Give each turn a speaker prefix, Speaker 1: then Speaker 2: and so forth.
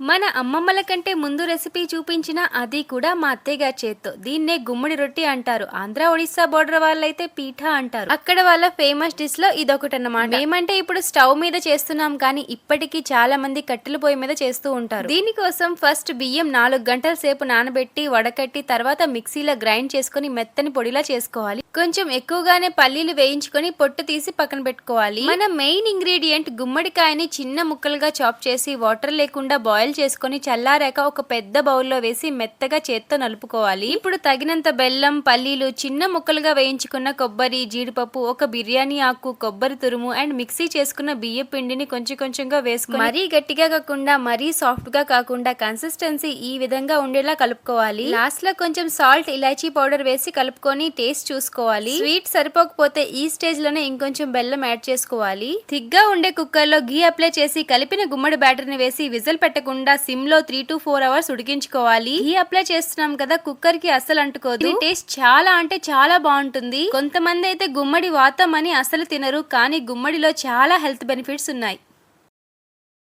Speaker 1: మన అమ్మమ్మల కంటే ముందు రెసిపీ చూపించిన అది కూడా మా అత్తయ్య గారి చేత్తో. దీన్నే గుమ్మడి రొట్టి అంటారు. ఆంధ్ర ఒడిస్సా బోర్డర్ వాళ్ళైతే పీఠ అంటారు. అక్కడ వాళ్ళ ఫేమస్ డిష్లో ఇదొకటి అన్నమాట ఏమంటే ఇప్పుడు స్టవ్ మీద చేస్తున్నాం కానీ ఇప్పటికీ చాలా మంది కట్టెల పొయ్యి మీద చేస్తూ ఉంటారు. దీనికోసం ఫస్ట్ బియ్యం నాలుగు గంటల సేపు నానబెట్టి వడకట్టి తర్వాత మిక్సీలో గ్రైండ్ చేసుకొని మెత్తని పొడిలా చేసుకోవాలి. కొంచెం ఎక్కువగానే పల్లీలు వేయించుకొని పొట్టు తీసి పక్కన పెట్టుకోవాలి. మన మెయిన్ ఇంగ్రీడియంట్ గుమ్మడికాయని చిన్న ముక్కలుగా చాప్ చేసి వాటర్ లేకుండా బాయిల్ చేసుకొని చల్లారాక ఒక పెద్ద బౌల్లో వేసి మెత్తగా చేత్తో నలుపుకోవాలి. ఇప్పుడు తగినంత బెల్లం పల్లీలు చిన్న ముక్కలుగా వేయించుకున్న కొబ్బరి జీడిపప్పు ఒక బిర్యానీ ఆకు కొబ్బరి తురుము అండ్ మిక్సీ చేసుకున్న బియ్య పిండిని కొంచెం కొంచెంగా వేసుకొని మరీ గట్టిగా కాకుండా మరీ సాఫ్ట్గా కాకుండా కన్సిస్టెన్సీ ఈ విధంగా ఉండేలా కలుపుకోవాలి. లాస్ట్లో కొంచెం సాల్ట్ ఇలాచీ పౌడర్ వేసి కలుపుకొని టేస్ట్ చూసుకోవాలి. స్వీట్ సరిపోకపోతే ఈ స్టేజ్లోనే ఇంకొంచెం బెల్లం యాడ్ చేసుకోవాలి. థిక్గా ఉండే కుక్కర్లో గీ అప్లై చేసి కలిపిన గుమ్మడి బ్యాటర్ని వేసి విజిల్ పెట్టకుండా సిమ్లో త్రీ టు ఫోర్ అవర్స్ ఉడికించుకోవాలి. గీ అప్లై చేస్తున్నాం కదా కుక్కర్కి అసలు అంటుకోదు టేస్ట్ చాలా అంటే చాలా బాగుంటుంది. కొంతమంది అయితే గుమ్మడి వాతం అని అసలు తినరు కానీ గుమ్మడిలో చాలా హెల్త్ బెనిఫిట్స్ ఉన్నాయి.